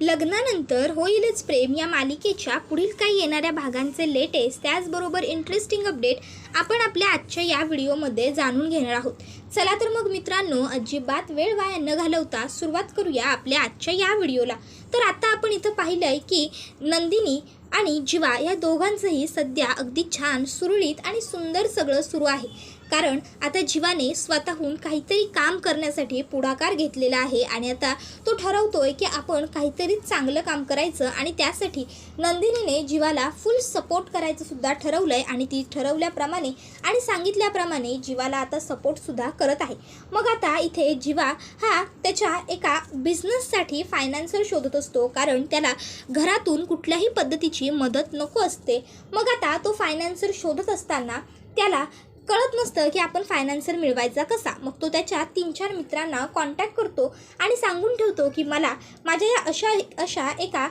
लग्नानंतर होईलच प्रेम. या मालिकेच्या पुढील काही येणाऱ्या भागांचे लेटेस्ट त्याचबरोबर इंटरेस्टिंग अपडेट आपण आपल्या आजच्या या व्हिडिओमध्ये जाणून घेणार आहोत. चला तर मग मित्रांनो अजिबात वेळ वाया न घालवता सुरुवात करूया आपल्या आजच्या या व्हिडिओला. तर आता आपण इथं पाहिलं आहे की नंदिनी आणि जीवा या दोघांचंही सध्या अगदी छान सुरळीत आणि सुंदर सगळं सुरू आहे. कारण आता जीवाने स्वतःहून काहीतरी काम करण्यासाठी पुढाकार घेतलेला आहे आणि आता तो ठरवतोय की आपण काहीतरी चांगलं काम करायचं आणि त्यासाठी नंदिनीने जीवाला फुल सपोर्ट करायचं सुद्धा ठरवलं आहे आणि ती ठरवल्याप्रमाणे आणि सांगितल्याप्रमाणे जीवाला आता सपोर्टसुद्धा करत आहे. मग आता इथे जीवा हा त्याच्या एका बिझनेससाठी फायनान्सर शोधत असतो कारण त्याला घरातून कुठल्याही पद्धतीची मदत नको असते. मग आता तो फायनान्सर शोधत असताना त्याला कळत नसतं की आपण फायनान्सर मिळवायचा कसा. मग तो त्याच्या तीन चार मित्रांना कॉन्टॅक्ट करतो आणि सांगून ठेवतो की मला माझ्या या अशा अशा एका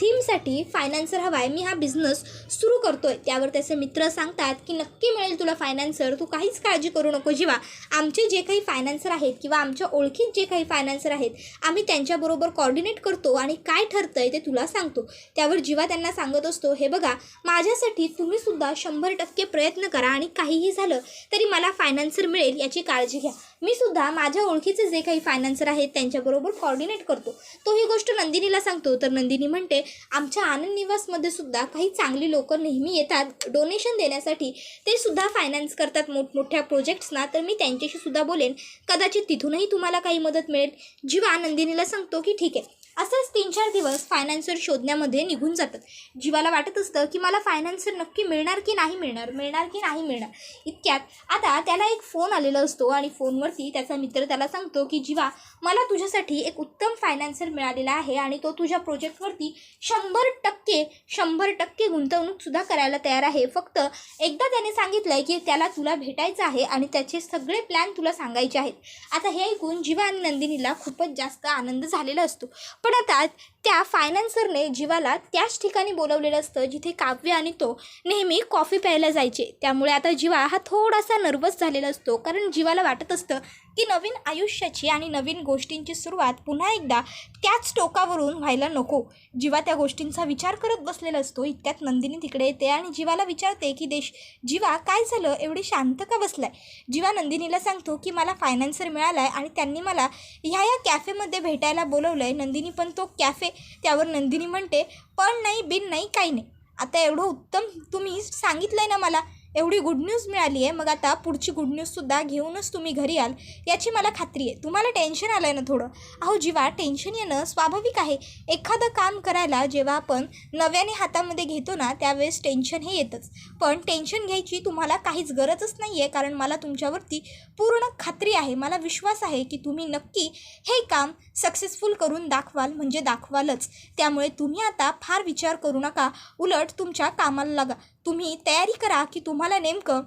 थीमसाठी फायनान्सर हवा आहे मी हा बिझनेस सुरू करतो आहे त्यावर त्याचे मित्र सांगतात की नक्की मिळेल तुला फायनान्सर तू काहीच काळजी करू नको जेव्हा आमचे जे काही फायनान्सर आहेत किंवा आमच्या ओळखीत जे काही फायनान्सर आहेत आम्ही त्यांच्याबरोबर कॉर्डिनेट करतो आणि काय ठरतं आहे ते तुला सांगतो. त्यावर जीवा त्यांना सांगत असतो हे बघा माझ्यासाठी तुम्हीसुद्धा शंभर टक्के प्रयत्न करा आणि काहीही झालं तरी मला फायनान्सर मिळेल याची काळजी घ्या. मी सुद्धा माझ्या ओळखीचे जे काही फायनान्सर आहेत त्यांच्याबरोबर कॉर्डिनेट करतो. तो ही गोष्ट नंदिनीला सांगतो. तर नंदिनी म्हणते आमच्या आनंद निवासमध्ये सुद्धा काही चांगली लोक नेहमी येतात. डोनेशन देण्यासाठी ते सुद्धा फायनान्स करतात मोठमोठ्या प्रोजेक्ट्सना तर मी त्यांच्याशी सुद्धा बोलेन. कदाचित तिथूनही तुम्हाला काही मदत मिळेल. जीवा आनंदिनीला सांगतो की ठीक आहे. असंच तीन चार दिवस फायनान्सर शोधण्यामध्ये निघून जातात. जीवाला वाटत असतं की मला फायनान्सर नक्की मिळणार की नाही मिळणार मिळणार की नाही मिळणार. इतक्यात आता त्याला एक फोन आलेला असतो आणि फोनवरती त्याचा मित्र त्याला सांगतो की जीवा मला तुझ्यासाठी एक उत्तम फायनान्सर मिळालेला आहे आणि तो तुझ्या प्रोजेक्टवरती शंभर टक्के शंभर टक्के गुंतवणूकसुद्धा करायला तयार आहे. फक्त एकदा त्याने सांगितलं आहे की त्याला तुला भेटायचं आहे आणि त्याचे सगळे प्लॅन तुला सांगायचे आहेत. आता हे ऐकून जीवा आणि नंदिनीला खूपच जास्त आनंद झालेला असतो. पण आता त्या फायनान्सरने जीवाला त्याच ठिकाणी बोलवलेलं असतं जिथे काव्य आणि तो नेहमी कॉफी प्यायला जायचे. त्यामुळे आता जीवा हा थोडासा नर्वस झालेला असतो कारण जीवाला वाटत असतं की नवीन आयुष्याची आणि नवीन गोष्टींची सुरुवात पुन्हा एकदा त्याच टोकावरून व्हायला नको. जीवा त्या गोष्टींचा विचार करत बसलेला असतो इतक्यात नंदिनी तिकडे येते आणि जीवाला विचारते की देश जीवा काय झालं? एवढी शांत का बसलाय? जीवा नंदिनीला सांगतो की मला फायनान्सर मिळाला आहे आणि त्यांनी मला ह्या या कॅफेमध्ये भेटायला बोलवलं आहे नंदिनी पण तो कॅफे त्यावर नंदिनी म्हणते पण नाही बिन नाही काही नाही. आता एवढं उत्तम तुम्ही सांगितलं आहे ना मला एवढी गुड न्यूज मिळाली आहे मग आता पुढची गुड न्यूजसुद्धा घेऊनच तुम्ही घरी याल याची मला खात्री आहे. तुम्हाला टेन्शन आलं आहे ना थोडं? अहो जीवा टेन्शन येणं स्वाभाविक आहे. एखादं काम करायला जेव्हा आपण नव्याने हातामध्ये घेतो ना त्यावेळेस टेन्शन हे येतंच. पण टेन्शन घ्यायची तुम्हाला काहीच गरजच नाही आहे कारण मला तुमच्यावरती पूर्ण खात्री आहे. मला विश्वास आहे की तुम्ही नक्की हे काम सक्सेसफुल करून दाखवाल म्हणजे दाखवालच. त्यामुळे तुम्ही आता फार विचार करू नका. उलट तुमच्या कामाला लागा. तुम्ही तयारी करा की तुम्हाला नेमकं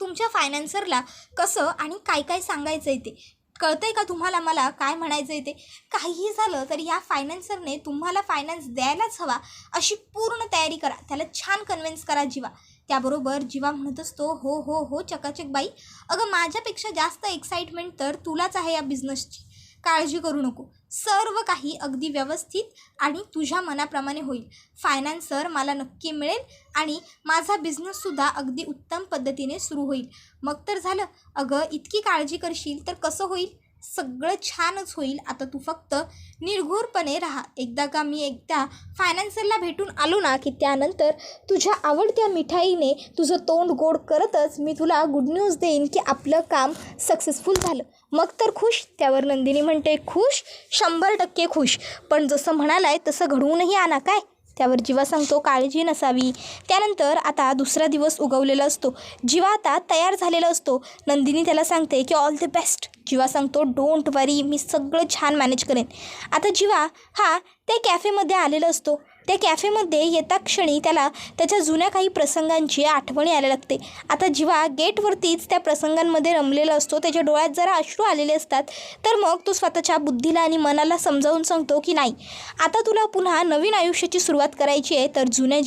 तुमच्या फायनान्सरला कसं आणि काय काय सांगायचं आहे ते. कळतं आहे का तुम्हाला मला? काय म्हणायचं आहे ते? काहीही झालं तर या फायनान्सरने तुम्हाला फायनान्स द्यायलाच हवा अशी पूर्ण तयारी करा. त्याला छान कन्व्हिन्स करा जीवा. त्याबरोबर जीवा म्हणत असतो हो हो हो चकाचक बाई. अगं माझ्यापेक्षा जास्त एक्साइटमेंट तर तुलाच आहे या बिझनेसची काळजी करू नको. सर्व काही अगदी व्यवस्थित आणि तुझ्या मनाप्रमाणे होईल. फायनान्सर मला नक्की मिळेल आणि माझा बिझनेससुद्धा अगदी उत्तम पद्धतीने सुरू होईल. मग तर झालं. अगं इतकी काळजी करशील तर कसं होईल? सगळं छानच होईल. आता तू फक्त निर्घोरपणे राहा. एकदा का मी एकदा फायनान्सरला भेटून आलो ना की त्यानंतर तुझ्या आवडत्या मिठाईने तुझं तोंड गोड करतच मी तुला गुड न्यूज देईन की आपलं काम सक्सेसफुल झालं. मग तर खुश. त्यावर नंदिनी म्हणते खुश? शंभर टक्के खुश. पण जसं म्हणालाय तसं घडवूनही आणा काय? त्यावर जीवा सांगतो काळजी नसावी. त्यानंतर आता दुसरा दिवस उगवलेला असतो. जीवा आता तयार झालेला असतो. नंदिनी त्याला सांगते की ऑल द बेस्ट जीवा सांगतो डोंट वरी मी सगळं छान मॅनेज करेन. आता जीवा हा त्या कॅफेमध्ये आलेला असतो. त्या कॅफेमध्ये येता क्षणी त्याला त्याच्या जुन्या काही प्रसंगांची आठवण यायला लागते. आता जीवा गेटवरतीच त्या प्रसंगांमध्ये रमलेला असतो त्याच्या डोळ्यात जरा अश्रू आलेले असतात तर मग तो स्वतःच्या बुद्धीला आणि मनाला समजावून सांगतो की नाही आता तुला पुन्हा नवीन आयुष्याची सुरुवात करायची आहे तर जुन्या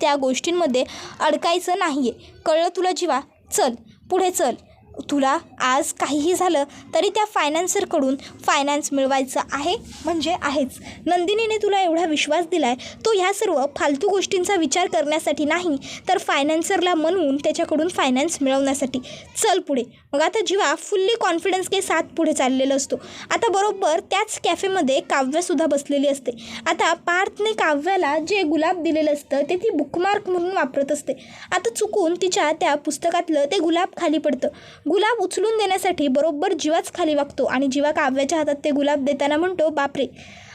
त्या गोष्टींमध्ये अडकायचं नाही आहे कळलं तुला जीवा? चल पुढे चल. तुला आज काहीही झालं तरी त्या फायनान्सरकडून फायनान्स मिळवायचं आहे म्हणजे आहेच. नंदिनीने तुला एवढा विश्वास दिला आहे तो ह्या सर्व फालतू गोष्टींचा विचार करण्यासाठी नाही तर फायनान्सरला म्हणून त्याच्याकडून फायनान्स मिळवण्यासाठी. चल पुढे. मग आता जीवा फुल्ली कॉन्फिडन्स के साथ पुढे चाललेला असतो. आता बरोबर त्याच कॅफेमध्ये काव्यसुद्धा बसलेली असते. आता पार्थने काव्याला जे गुलाब दिलेलं असतं ते ती बुकमार्क म्हणून वापरत असते. आता चुकून तिच्या त्या पुस्तकातलं ते गुलाब खाली पडतं. गुलाब उचलून देण्यासाठी बरोबर जीवाच खाली वागतो आणि जीवा काव्याच्या हातात ते गुलाब देताना म्हणतो बापरे!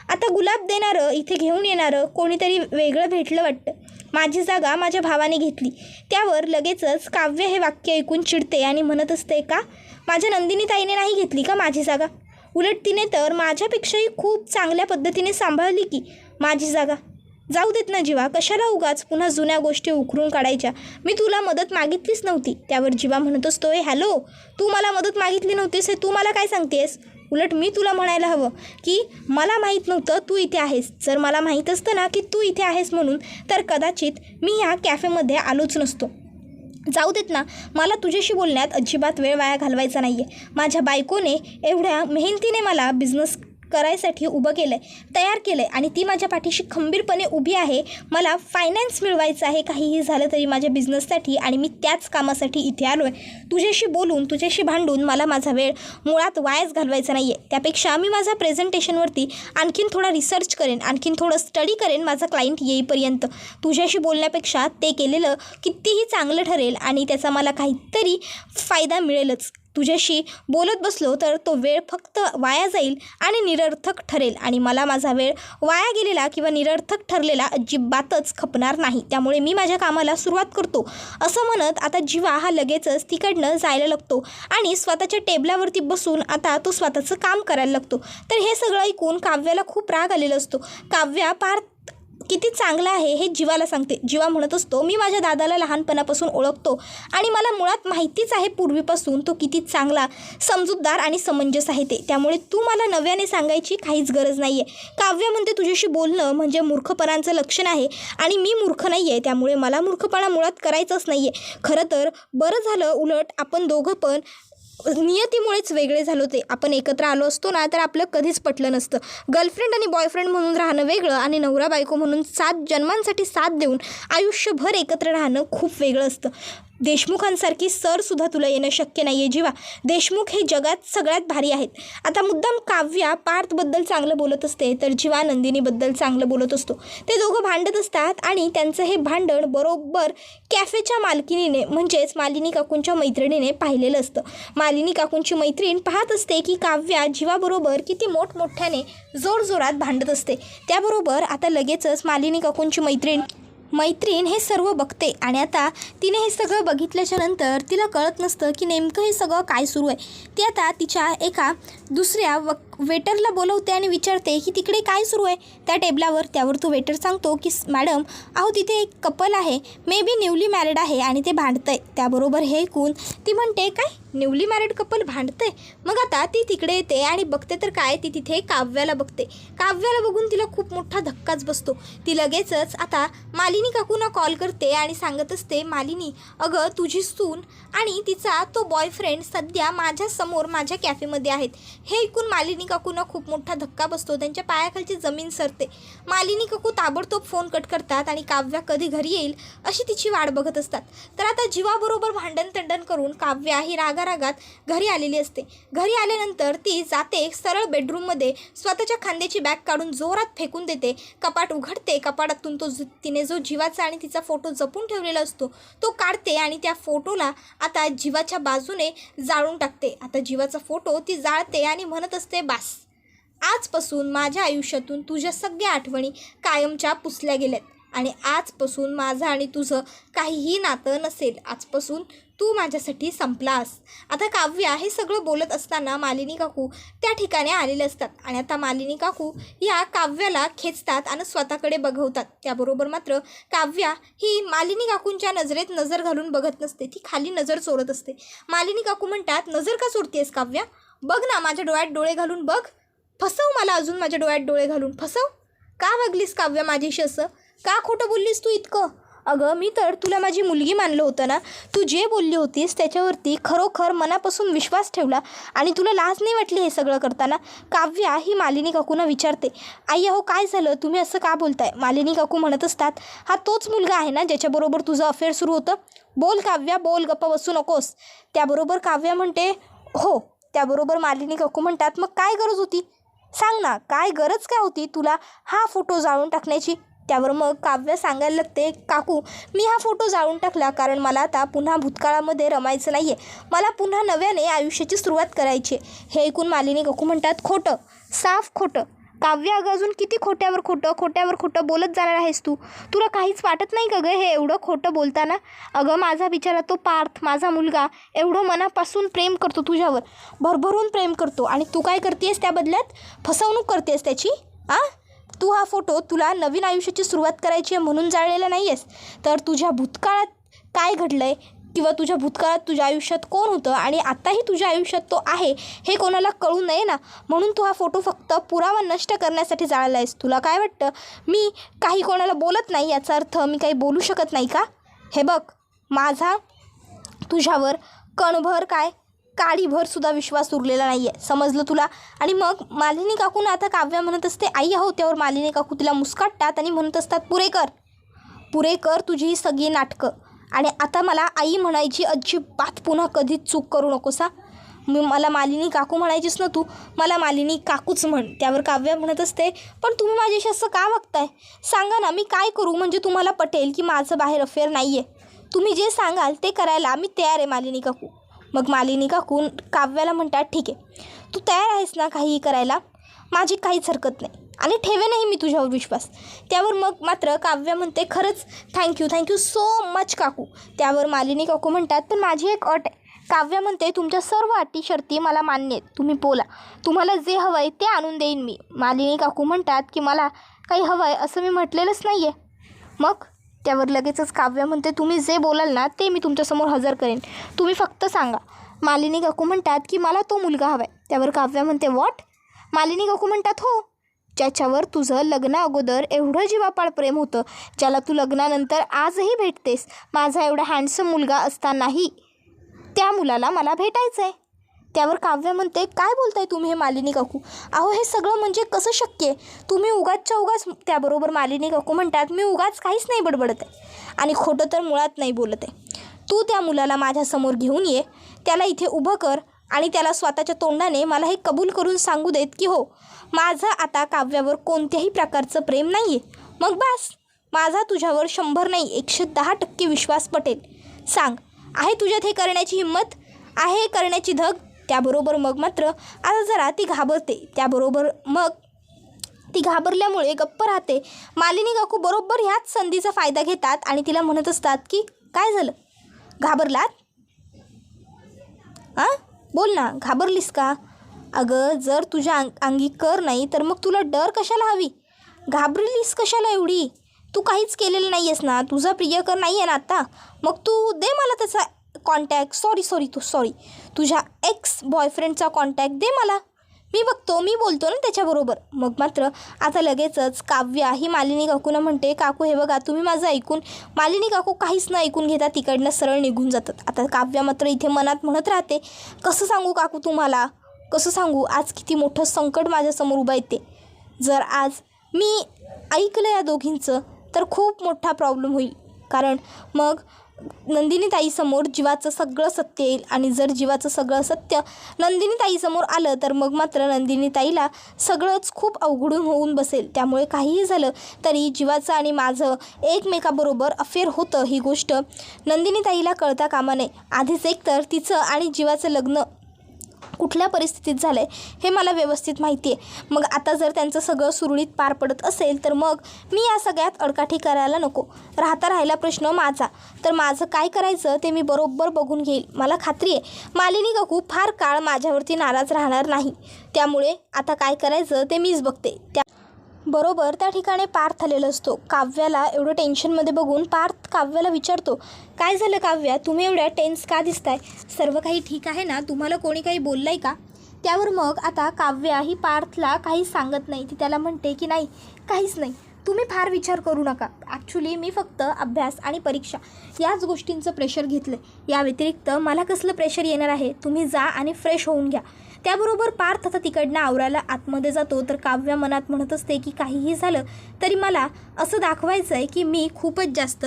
आता गुलाब देणारं इथे घेऊन येणारं कोणीतरी वेगळं भेटलं वाटतं. माझी जागा माझ्या भावाने घेतली. त्यावर लगेचच काव्य हे वाक्य ऐकून चिडते आणि म्हणत असते का? माझ्या नंदिनी ताईने नाही घेतली का माझी जागा? उलट तिने तर माझ्यापेक्षाही खूप चांगल्या पद्धतीने सांभाळली की माझी जागा. जाऊ देत ना जीवा कशाला उगाच? पुन्हा जुन्या गोष्टी उकरून काढायच्या. मी तुला मदत मागितलीच नव्हती. त्यावर जीवा म्हणत असतोय हॅलो तू मला मदत मागितली नव्हतीस हे तू मला काय सांगतेस? उलट मी तुला म्हणायला हवं की मला माहीत नव्हतं तू इथे आहेस. जर मला माहीत असतं ना की तू इथे आहेस म्हणून तर कदाचित मी ह्या कॅफेमध्ये आलोच नसतो. जाऊ देत ना मला तुझ्याशी बोलण्यात अजिबात वेळ वाया घालवायचा नाही आहे माझ्या बायकोने एवढ्या मेहनतीने मला बिझनेस करायसाठी उभं केलं आहे तयार केलं आहे आणि ती माझ्या पाठीशी खंबीरपणे उभी आहे. मला फायनान्स मिळवायचं आहे काहीही झालं तरी माझ्या बिझनेससाठी आणि मी त्याच कामासाठी इथे आलो आहे तुझ्याशी बोलून तुझ्याशी भांडून मला माझा वेळ मुळात वायाच घालवायचा नाही आहे त्यापेक्षा मी माझ्या प्रेझेंटेशनवरती आणखीन थोडा रिसर्च करेन आणखीन थोडं स्टडी करेन माझा क्लायंट येईपर्यंत. तुझ्याशी बोलण्यापेक्षा ते केलेलं कितीही चांगलं ठरेल आणि त्याचा मला काहीतरी फायदा मिळेलच. तुझ्याशी बोलत बसलो तर तो वेळ फक्त वाया जाईल आणि निरर्थक ठरेल. आणि मला माझा वेळ वाया गेलेला किंवा निरर्थक ठरलेला अजिबातच खपणार नाही. त्यामुळे मी माझ्या कामाला सुरुवात करतो. असं म्हणत आता जीवा हा लगेचच तिकडनं जायला लागतो आणि स्वतःच्या टेबलावरती बसून आता तो स्वतःचं काम करायला लागतो. तर हे सगळं ऐकून काव्याला खूप राग आलेला असतो. काव्या पार किती चांगला आहे हे जीवाला सांगते. जीवा म्हणत असतो मी माझ्या दादाला लहानपणापासून ओळखतो आणि मला मुळात माहितीच आहे पूर्वीपासून तो किती चांगला समजूतदार आणि समंजस आहे ते. त्यामुळे तू मला नव्याने सांगायची काहीच गरज नाही आहे काव्य म्हणते तुझ्याशी बोलणं म्हणजे मूर्खपणाचं लक्षण आहे आणि मी मूर्ख नाही आहे त्यामुळे मला मूर्खपणा मुळात करायचंच नाही आहे खरं तर बरं झालं उलट आपण दोघं पण नियतीमुळेच वेगळे झालो ते आपण एकत्र आलो असतो ना तर आपलं कधीच पटलं नसतं. गर्लफ्रेंड आणि बॉयफ्रेंड म्हणून राहणं वेगळं आणि नवरा बायको म्हणून सात जन्मांसाठी साथ देऊन आयुष्यभर एकत्र राहणं खूप वेगळं असतं. देशमुखांसारखी सरसुद्धा तुला येणं शक्य नाही आहे जीवा. देशमुख हे जगात सगळ्यात भारी आहेत. आता मुद्दाम काव्या पार्थबद्दल चांगलं बोलत असते तर जीवा नंदिनीबद्दल चांगलं बोलत असतो. ते दोघं भांडत असतात आणि त्यांचं हे भांडण बरोबर कॅफेच्या मालकिनीने म्हणजेच मालिनी काकूंच्या मैत्रिणीने पाहिलेलं असतं. मालिनी काकूंची मैत्रीण पाहत असते की काव्या जीवाबरोबर किती मोठमोठ्याने जोरजोरात भांडत असते. त्याबरोबर आता लगेचच मालिनी काकूंची मैत्रीण मैत्रीण हे सर्व बघते आणि आता तिने हे सगळं बघितल्याच्या नंतर तिला कळत नसतं की नेमकं हे सगळं काय सुरू आहे. ती आता तिच्या एका दुसऱ्या व वेटरला बोलवते आणि विचारते की तिकडे काय सुरू आहे? त्या टेबलावर त्यावर तो वेटर सांगतो की मॅडम अहो तिथे एक कपल आहे. मे बी न्यूली मॅरिड आहे आणि ते भांडतं आहे त्याबरोबर हे ऐकून ती म्हणते काय? न्यूली मॅरिड कपल भांडते मग आता ती तिकडे येते आणि बघते तर काय ती तिथे काव्याला बघते. काव्याला बघून तिला खूप मोठा धक्काच बसतो. ती लगेचच आता मालिनी काकूना कॉल करते आणि सांगत असते मालिनी अगं तुझी सून आणि तिचा तो बॉयफ्रेंड सध्या माझ्यासमोर माझ्या कॅफेमध्ये आहेत. हे ऐकून मालिनी काकूना खूप मोठा धक्का बसतो. त्यांच्या पायाखालची जमीन सरते. मालिनी काकू ताबडतोब फोन कट करतात आणि काव्या कधी घरी येईल अशी तिची वाट बघत असतात. तर आता जीवाबरोबर भांडण तंडण करून काव्या ही रागारागात घरी आलेली असते. घरी आल्यानंतर ती जाते सरळ बेडरूममध्ये स्वतःच्या खांद्याची बॅग काढून जोरात फेकून देते. कपाट उघडते कपाटातून तो तिने जो जीवाचा आणि तिचा फोटो जपून ठेवलेला असतो तो काढते आणि त्या फोटोला आता जीवाच्या बाजूने जाळून टाकते. आता जीवाचा फोटो ती जाळते आणि म्हणत असते बास आजपासून माझ्या आयुष्यातून तुझ्या सगळ्या आठवणी कायमच्या पुसल्या गेल्यात. आणि आजपासून माझं आणि तुझं काहीही नातं नसेल आजपासून तू माझ्यासाठी संपलास आता काव्या हे सगळं बोलत असताना मालिनी काकू त्या ठिकाणी आलेले असतात आणि आता मालिनी काकू या काव्याला खेचतात आणि स्वतःकडे बघवतात. त्याबरोबर मात्र काव्या ही मालिनी काकूंच्या नजरेत नजर घालून बघत नसते. ती खाली नजर चोरत असते. मालिनी काकू म्हणतात नजर का चोरतेस काव्या? बघ ना माझ्या डोळ्यात डोळे घालून बघ. फसव मला अजून माझ्या डोळ्यात डोळे घालून. फसव. का बघलीस काव्य माझ्याशी असं? का खोटं बोललीस तू इतकं? अगं मी तर तुला माझी मुलगी मानलं होतं ना. तू जे बोलली होतीस त्याच्यावरती खरोखर मनापासून विश्वास ठेवला आणि तुला लाज नाही वाटली हे सगळं करताना? काव्या ही मालिनी काकूंना विचारते आई अहो काय झालं? तुम्ही असं का बोलताय? मालिनी काकू म्हणत असतात हा तोच मुलगा आहे ना ज्याच्याबरोबर तुझं अफेअर सुरू होतं? बोल काव्या बोल गप्पा बसू नकोस. त्याबरोबर काव्या म्हणते हो. त्याबरोबर मालिनी काकू म्हणतात मग काय गरज होती? सांग ना काय गरज काय होती तुला हा फोटो जाळून टाकण्याची? त्यावर मग काव्य सांगायला लागते काकू मी हा फोटो जाळून टाकला कारण मला आता पुन्हा भूतकाळामध्ये रमायचं नाही आहे मला पुन्हा नव्याने आयुष्याची सुरुवात करायची आहे. हे ऐकून मालिनी काकू म्हणतात खोटं साफ खोटं. काव्य अगं अजून किती खोट्यावर खोटं खोट्यावर खोटं बोलत जाणार आहेस तू? तुला काहीच वाटत नाही का गं हे एवढं खोटं बोलताना? अगं माझा बिचारा तो पार्थ माझा मुलगा एवढं मनापासून प्रेम करतो तुझ्यावर. भरभरून प्रेम करतो. आणि तू काय करतेस त्या बदल्यात? फसवणूक करतेस त्याची आ? तू हा फोटो तुला नवीन आयुष्याची सुरुवात करायची आहे म्हणून जाळलेला नाही आहेस तर तुझ्या भूतकाळात काय घडलं आहे किंवा तुझ्या भूतकाळात तुझ्या आयुष्यात कोण होतं आणि आत्ताही तुझ्या आयुष्यात तो आहे हे कोणाला कळू नये ना? म्हणून तू हा फोटो फक्त पुरावा नष्ट करण्यासाठी जाळला आहेस तुला काय वाटतं? मी काही कोणाला बोलत नाही याचा अर्थ मी काही बोलू शकत नाही का? हे बघ माझा तुझ्यावर कणभर काय काडीभर सुद्धा विश्वास उरलेला नाही आहे समजलं तुला? आणि मग मालिनी काकून आता काव्य म्हणत असते आई आहो त्यावर मालिनी काकू तिला मुस्काटतात आणि म्हणत असतात पुरे कर. पुरे कर तुझी ही सगळी नाटकं. आणि आता मला आई म्हणायची अजिबात पुन्हा कधीच चूक करू नकोस हा. मी मला मालिनी काकू म्हणायचीच ना तू मला मालिनी काकूच म्हण. त्यावर काव्य म्हणत असते पण तुम्ही माझ्याशी असं का वागताय? सांगा ना मी काय करू? म्हणजे तुम्हाला पटेल की माझं बाहेर अफेअर नाही आहे तुम्ही जे सांगाल ते करायला मी तयार आहे मालिनी काकू. मग मालिनी काकून काव्याला म्हणतात ठीक आहे. तू तयार आहेस ना काहीही करायला? माझी काहीच हरकत नाही. आणि ठेवे नाही मी तुझ्यावर विश्वास. त्यावर मग मात्र काव्य म्हणते खरंच थँक्यू थँक्यू सो मच काकू. त्यावर मालिनी काकू म्हणतात पण माझी एक अट आहे. काव्य म्हणते तुमच्या सर्व अटी शर्ती मला मान्य आहेत. तुम्ही बोला. तुम्हाला जे हवं आहे ते आणून देईन मी. मालिनी काकू म्हणतात की मला काही हवं आहे असं मी म्हटलेलंच नाही आहे मग त्यावर लगेचच काव्य म्हणते तुम्ही जे बोलाल ना ते मी तुमच्यासमोर हजर करेन. तुम्ही फक्त सांगा. मालिनी काकू म्हणतात की मला तो मुलगा हवा आहे त्यावर काव्य म्हणते वॉट मालिनी काकू म्हणतात हो. ज्याच्यावर तुझं लग्न अगोदर एवढं जीवापाड प्रेम होतं ज्याला तू लग्नानंतर आजही भेटतेस माझा एवढा हँडसम मुलगा असतानाही त्या मुलाला मला भेटायचं आहे त्यावर काव्य म्हणते काय बोलताय तुम्ही हे मालिनी काकू? अहो हे सगळं म्हणजे कसं शक्य आहे? तुम्ही उगाचच्या उगाच त्याबरोबर मालिनी काकू म्हणतात मी उगाच काहीच नाही बडबडत आहे आणि खोटं तर मुळात नाही बोलत आहे. तू त्या मुलाला माझ्यासमोर घेऊन ये त्याला इथे उभं कर आणि त्याला स्वतःच्या तोंडाने मला हे कबूल करून सांगू देत की हो माझं आता काव्यावर कोणत्याही प्रकारचं प्रेम नाही आहे मग बस माझा तुझ्यावर शंभर नाही एकशे दहा टक्के विश्वास पटेल. सांग आहे तुझ्यात हे करण्याची हिंमत? आहे करण्याची धग? त्याबरोबर मग मात्र आता जरा ती घाबरते. त्याबरोबर मग ती घाबरल्यामुळे गप्प राहते. मालिनी काकू बरोबर ह्याच संधीचा फायदा घेतात आणि तिला म्हणत असतात की काय झालं? घाबरलात? हां बोल ना घाबरलीस का? अगं जर तुझ्या अंग अंगी कर नाही तर मग तुला डर कशाला हवी? घाबरलीस कशाला एवढी? तू काहीच केलेलं नाही आहेस ना? तुझा प्रियकर नाही आहे ना आता? मग तू दे मला त्याचा कॉन्टॅक्ट सॉरी सॉरी तू सॉरी तुझ्या एक्स बॉयफ्रेंडचा कॉन्टॅक्ट दे मला. मी बघतो मी बोलतो ना त्याच्याबरोबर. मग मात्र आता लगेचच काव्या ही मालिनी काकूनं म्हणते काकू हे बघा तुम्ही माझं ऐकून मालिनी काकू काहीच न ऐकून घेता तिकडनं सरळ निघून जातात. आता काव्या मात्र इथे मनात म्हणत राहते कसं सांगू काकू तुम्हाला? कसं सांगू? आज किती मोठं संकट माझ्यासमोर उभं येते जर आज मी ऐकलं या दोघींचं तर खूप मोठा प्रॉब्लेम होईल. कारण मग नंदिनीताईसमोर जीवाचं सगळं सत्य येईल आणि जर जीवाचं सगळं सत्य नंदिनीताईसमोर आलं तर मग मात्र नंदिनीताईला सगळंच खूप अवघडून होऊन बसेल. त्यामुळे काहीही झालं तरी जीवाचं आणि माझं एकमेकाबरोबर अफेअर होतं ही गोष्ट नंदिनीताईला कळता कामा नये. आधीच एकतर तिचं आणि जीवाचं लग्न कुठल्या परिस्थितीत झालं आहे हे मला व्यवस्थित माहिती आहे मग आता जर त्यांचं सगळं सुरळीत पार पडत असेल तर मग मी या सगळ्यात अडकाठी करायला नको. राहता राहिला प्रश्न माझा. तर माझं काय करायचं ते मी बरोबर बघून घेईल. मला खात्री आहे. मालिनी काकू फार काळ माझ्यावरती नाराज राहणार नाही. त्यामुळे आता काय करायचं ते मीच बघते. त्या बरोबर त्या ठिकाणी पार्थ आलेला असतो. काव्याला एवढं टेन्शनमध्ये बघून पार्थ काव्याला विचारतो काय झालं काव्या? तुम्ही एवढ्या टेन्स का दिसताय? सर्व काही ठीक आहे ना? तुम्हाला कोणी काही बोललं आहे का? त्यावर मग आता काव्या ही पार्थला काही सांगत नाही. ती त्याला म्हणते की नाही काहीच नाही. तुम्ही फार विचार करू नका. ॲक्च्युली मी फक्त अभ्यास आणि परीक्षा याच गोष्टींचं प्रेशर घेतलं आहे या व्यतिरिक्त मला कसलं प्रेशर येणार आहे? तुम्ही जा आणि फ्रेश होऊन घ्या. त्याबरोबर पार्थ आता तिकडनं आवरायला आतमध्ये जातो. तर काव्या मनात म्हणत असते की काहीही झालं तरी मला असं दाखवायचं आहे की मी खूपच जास्त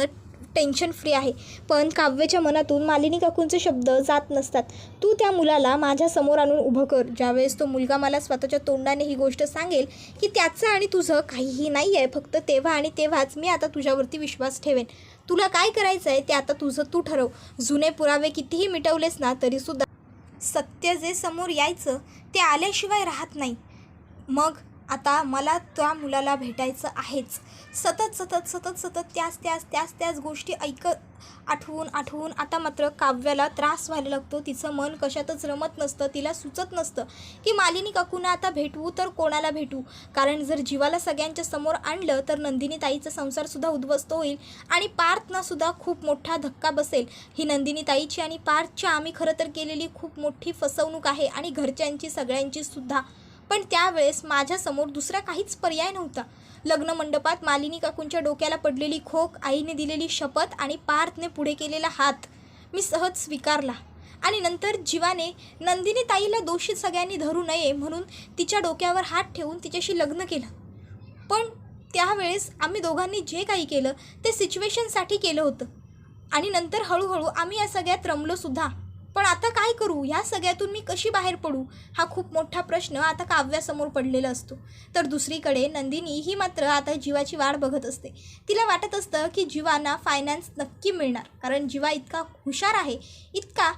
टेन्शन फ्री आहे. पण काव्याच्या मनातून मालिनी काकूंचे शब्द जात नसतात. तू त्या मुलाला माझ्यासमोर आणून उभं कर. ज्यावेळेस तो मुलगा मला स्वतःच्या तोंडाने ही गोष्ट सांगेल की त्याचं आणि तुझं काहीही नाही आहे फक्त तेव्हा आणि तेव्हाच मी आता तुझ्यावरती विश्वास ठेवेन. तुला काय करायचं आहे ते आता तुझं तू ठरव. जुने पुरावे कितीही मिटवलेस ना तरीसुद्धा सत्य जे समोर यायचं ते आल्याशिवाय राहत नाही. मग आता मला त्या मुलाला भेटायचं आहेच. सतत सतत सतत सतत त्याच त्याच त्याच त्याच गोष्टी ऐकत आठवून आठवून आता मात्र काव्याला त्रास व्हायला लागतो. तिचं मन कशातच रमत नसतं तिला सुचत नसतं की मालिनी काकूना आता भेटवू तर कोणाला भेटू? कारण जर जीवाला सगळ्यांच्या समोर आणलं तर नंदिनी ताईचा संसारसुद्धा उद्ध्वस्त होईल आणि पार्थनासुद्धा खूप मोठा धक्का बसेल. ही नंदिनी ताईची आणि पार्थची आम्ही खरं तर केलेली खूप मोठी फसवणूक आहे आणि घरच्यांची सगळ्यांची सुद्धा पण त्यावेळेस माझ्यासमोर दुसरा काहीच पर्याय नव्हता. लग्न मंडपात मालिनी काकूंच्या डोक्याला पडलेली खोक आईने दिलेली शपथ आणि पार्थने पुढे केलेला हात मी सहज स्वीकारला. आणि नंतर जीवाने नंदिनी ताईला दोषी सगळ्यांनी धरू नये म्हणून तिच्या डोक्यावर हात ठेवून तिच्याशी लग्न केलं. पण त्यावेळेस आम्ही दोघांनी जे काही केलं ते सिच्युएशनसाठी केलं होतं. आणि नंतर हळूहळू आम्ही या सगळ्यात रमलो सुद्धा पण आता काय करू? ह्या सगळ्यातून मी कशी बाहेर पडू? हा खूप मोठा प्रश्न आता काव्यासमोर पडलेला असतो. तर दुसरीकडे नंदिनी ही मात्र आता जीवाची वाट बघत असते. तिला वाटत असतं की जीवांना फायनान्स नक्की मिळणार. कारण जीवा इतका हुशार आहे इतका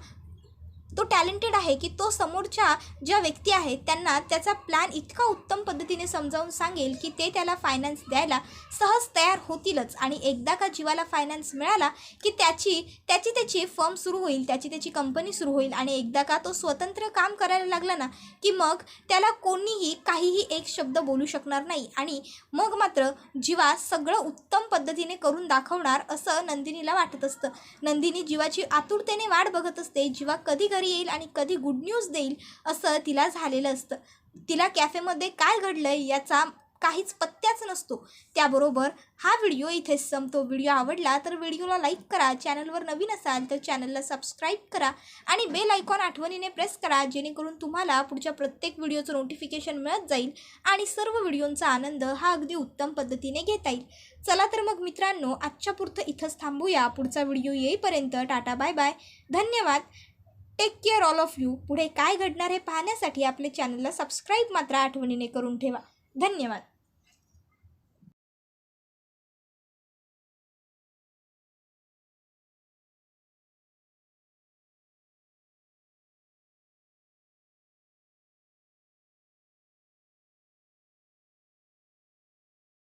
तो टॅलेंटेड आहे की तो समोरच्या ज्या व्यक्ती आहेत त्यांना त्याचा प्लॅन इतका उत्तम पद्धतीने समजावून सांगेल की ते त्याला फायनान्स द्यायला सहज तयार होतीलच आणि एकदा का जीवाला फायनान्स मिळाला की त्याची त्याची त्याची फर्म सुरू होईल त्याची त्याची कंपनी सुरू होईल आणि एकदा का तो स्वतंत्र काम करायला लागला ना की मग त्याला कोणीही काहीही एक शब्द बोलू शकणार नाही आणि मग मात्र जीवा सगळं उत्तम पद्धतीने करून दाखवणार असं नंदिनीला वाटत असतं. नंदिनी जीवाची आतुरतेने वाट बघत असते. जीवा कधी घरी घरी येईल आणि कधी गुड न्यूज देईल असं तिला झालेलं असतं. तिला कॅफेमध्ये काय घडलं याचा काहीच पत्त्याच नसतो. त्याबरोबर हा व्हिडिओ इथेच संपतो. व्हिडिओ आवडला तर व्हिडिओला लाईक करा. चॅनलवर नवीन असाल तर चॅनलला सबस्क्राईब करा आणि बेल आयकॉन आठवणीने प्रेस करा जेणेकरून तुम्हाला पुढच्या प्रत्येक व्हिडिओचं नोटिफिकेशन मिळत जाईल आणि सर्व व्हिडिओंचा आनंद हा अगदी उत्तम पद्धतीने घेता येईल. चला तर मग मित्रांनो आजच्या पुरतं इथंच थांबूया. पुढचा व्हिडिओ येईपर्यंत टाटा बाय बाय धन्यवाद. Take care all of you पुढे काय घडणार हे पाहण्यासाठी आपले चॅनलला सबस्क्राईब मात्र आठवणीने करून ठेवा. धन्यवाद.